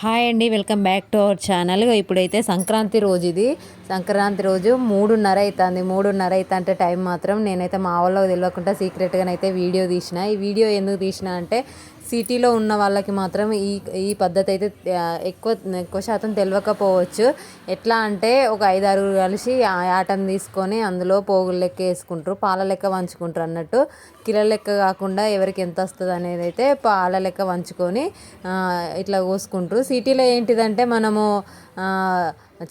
Hi అండి welcome back to our channel. ఇప్పుడైతే సంక్రాంతి రోజు ఇది సంక్రాంతి రోజు మూడున్నర అవుతుంది మూడున్నర అవుతుంటే టైం మాత్రం నేనైతే మా వాళ్ళకి తెలియకుండా సీక్రెట్గానైతే వీడియో తీసిన. ఈ వీడియో ఎందుకు తీసిన అంటే సిటీలో ఉన్న వాళ్ళకి మాత్రం ఈ ఈ పద్ధతి అయితే ఎక్కువ ఎక్కువ శాతం తెలియకపోవచ్చు ఎట్లా అంటే ఒక ఐదు ఆరుగురు కలిసి ఆ ఆటం తీసుకొని అందులో పోగులు లెక్క వేసుకుంటారు పాల లెక్క వంచుకుంటారు అన్నట్టు. కిలో లెక్క కాకుండా ఎవరికి ఎంత వస్తుంది అనేది అయితే పాల లెక్క వంచుకొని ఇట్లా కోసుకుంటారు. సిటీలో ఏంటిదంటే మనము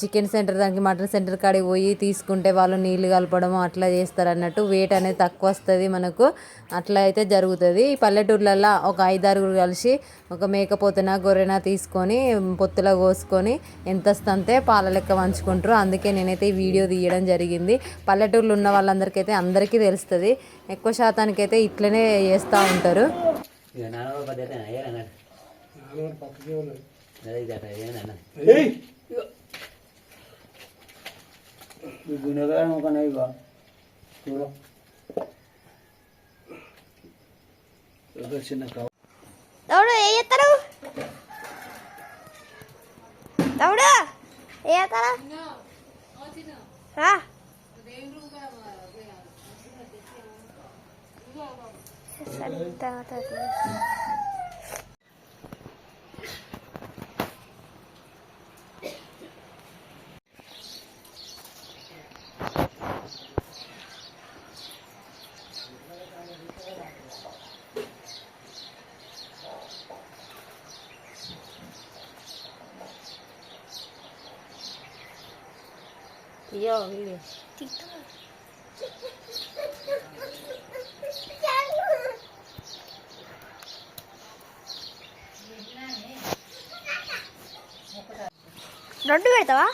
చికెన్ సెంటర్ దానికి మటన్ సెంటర్ కాడికి పోయి తీసుకుంటే వాళ్ళు నీళ్ళు కలపడము అట్లా చేస్తారు అన్నట్టు వెయిట్ అనేది తక్కువ వస్తుంది మనకు. అట్లా అయితే జరుగుతుంది. ఈ పల్లెటూర్లలో ఒక ఐదారుగురు కలిసి ఒక మేకపోతున గొర్రెన తీసుకొని పొత్తులో కోసుకొని ఎంత వస్తుంటే పాల లెక్క వంచుకుంటారు అందుకే నేనైతే ఈ వీడియో తీయడం జరిగింది. పల్లెటూర్లో ఉన్న వాళ్ళందరికీ అయితే అందరికీ తెలుస్తుంది. ఎక్కువ శాతానికి అయితే ఇట్లనే చేస్తూ ఉంటారు. పద్ధతి ఏ అన్నాడు అదే ఇది అట్లా ఏనన్నా గుణగారం ఒక నైవా చూడ ఒక చిన్న కవ తమ్ముడు ఏం చేస్తారు తమ్ముడు వద్దులే. అయ్యో వీడియో రెండు పెడతావా?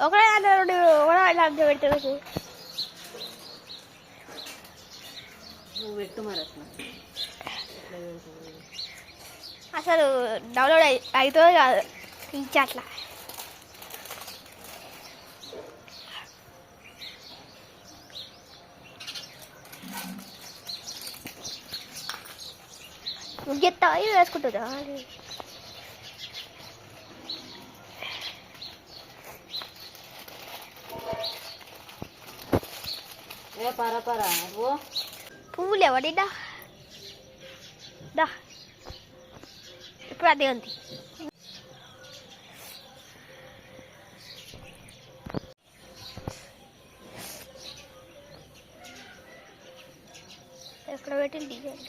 ఒకటే దాంట్లో రెండు ఒకటే దాంట్లో పెడతావు నువ్వు పెట్టు మరి అట్లా. అసలు డౌన్లోడ్ అయి అవుతుంది కాదు ఇంచ అట్లా నువ్వు చెప్తావా ఇది వేసుకుంటుందా పువ్వులు ఎవరి దా. దా. ఇప్పుడు అదే ఉంది. ఎక్కడ పెట్టి డిజైన్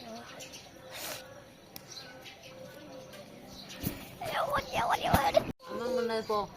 po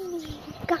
ఉన్నది పో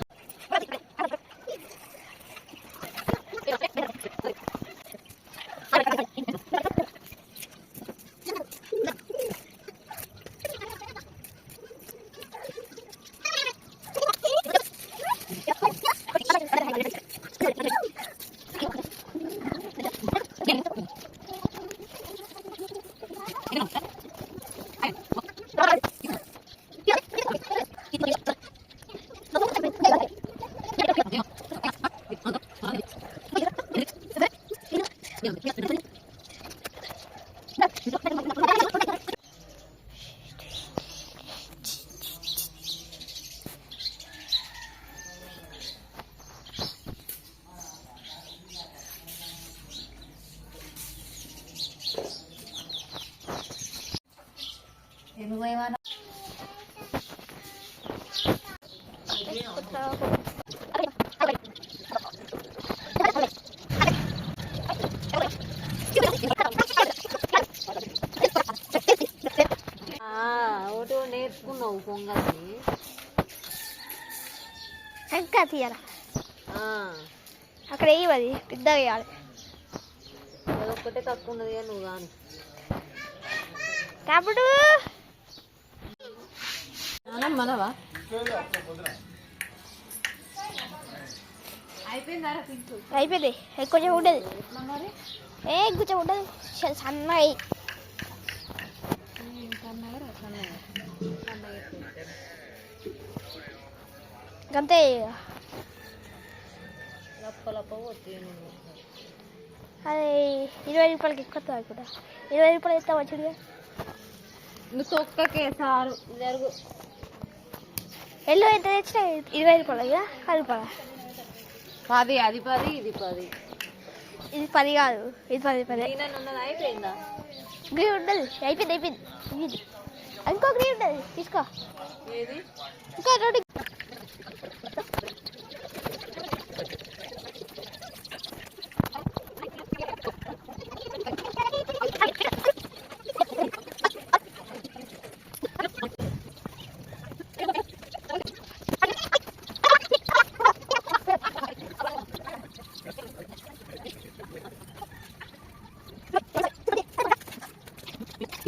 పోయేవారు ఆ ఎత్తుకున్నావు పొంగల్ని ఇంకా తీయాలి అక్కడ వేయి అది పెద్దగా వేయాలి అదొక్కటే తక్కువ ఉన్నది కానీ నువ్వు కానీ తప్పుడు మనవా? అయిపోయింది ఎక్కువ కొంచెం ఉండదు. ఏ కొంచెం ఉండదు. సన్నగా అంతే అది ఇరవై రూపాయలకి ఎక్కువ కూడా ఇరవై రూపాయలు ఇస్తా వచ్చింది నువ్వు తొక్కకే సారు జరుగు. ఎల్లు ఎంత తెచ్చినా ఇరవై రూపాయలు పది రూపాయలు పది అది పది ఇది పది. ఇది పది కాదు ఇది పది పది. అయిపోయిందా? గ్రీన్ ఉండదు అయిపోయింది అయిపోయింది ఇంకో గ్రీన్ ఉంటుంది తీసుకో. ఇంకో రెండు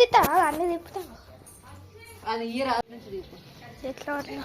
తిట్టా అన్నీ తిప్పుతాను అది ఈ రాత్రి నుంచి తీపు. ఎట్లా అట్లా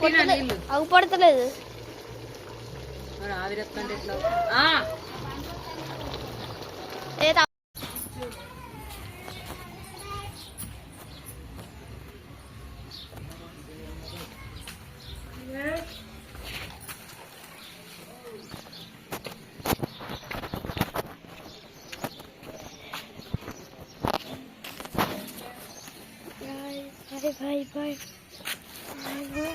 Bye bye bye. Bye bye. Bye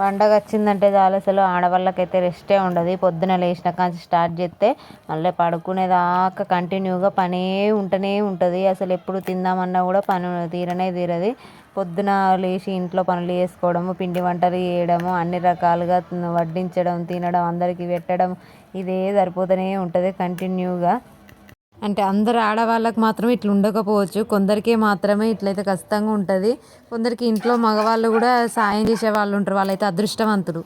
పండగ వచ్చిందంటే చాలు. అసలు ఆడవాళ్ళకైతే రెస్టే ఉండదు. పొద్దున లేచిన కాంచి స్టార్ట్ చేస్తే మళ్ళీ పడుకునేదాకా కంటిన్యూగా పనే ఉంటూనే ఉంటుంది. అసలు ఎప్పుడు తిందామన్నా కూడా పని తీరనే తీరది. పొద్దున లేచి ఇంట్లో పనులు చేసుకోవడము పిండి వంటలు చేయడము అన్ని రకాలుగా వడ్డించడం తినడం అందరికీ పెట్టడం ఇదే సరిపోతూనే ఉంటుంది కంటిన్యూగా. అంటే అందరు ఆడవాళ్ళకి మాత్రం ఇట్లా ఉండకపోవచ్చు. కొందరికే మాత్రమే ఇట్లయితే ఖచ్చితంగా ఉంటుంది. కొందరికి ఇంట్లో మగవాళ్ళు కూడా సాయం చేసే వాళ్ళు ఉంటారు. వాళ్ళైతే అదృష్టవంతులు.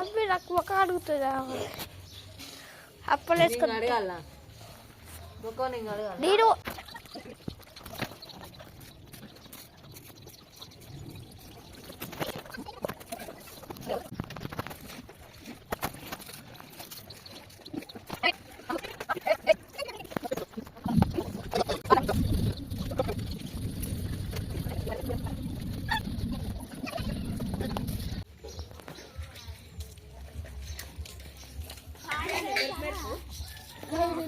అవి నాకు ఒక అడుగుతుందా? అప్పలు వేసుకొని అడగాల నేను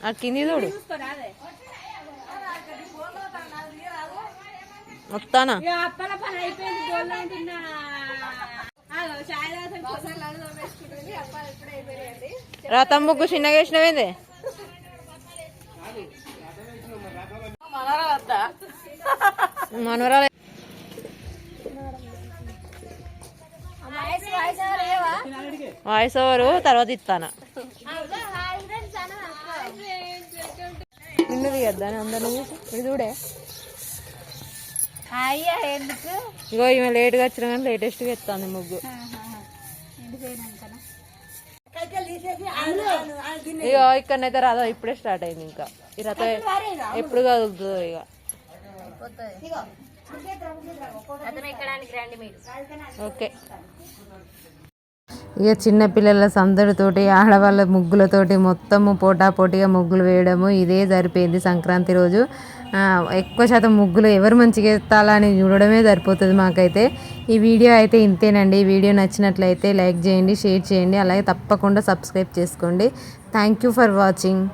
ఆ కింది చూడు వస్తానా రథం ముగ్గు చిన్నగా వేసినవేంది మనవరాలు వాయిస్ ఓవర్ తర్వాత ఇస్తానా అందరిని చూసి. ఇది చూడే? అయ్యా ఎందుకు? ఇగో ఈమె లేట్గా వచ్చిన కానీ లేటెస్ట్గా ఎత్తాంది ముగ్గు. ఇగో ఇక్కడనైతే రాదా ఇప్పుడే స్టార్ట్ అయింది ఇంకా. ఈ రథం ఎప్పుడు కదులుతుందో ఇక ఓకే. ఇక చిన్నపిల్లల సందడితోటి ఆడవాళ్ళ ముగ్గులతోటి మొత్తము పోటాపోటీగా ముగ్గులు వేయడము ఇదే సరిపోయింది సంక్రాంతి రోజు. ఎక్కువ శాతం ముగ్గులు ఎవరు మంచిగా ఎత్తాలని చూడడమే సరిపోతుంది మాకైతే. ఈ వీడియో అయితే ఇంతేనండి. ఈ వీడియో నచ్చినట్లయితే లైక్ చేయండి షేర్ చేయండి. అలాగే తప్పకుండా సబ్స్క్రైబ్ చేసుకోండి. Thank you for watching.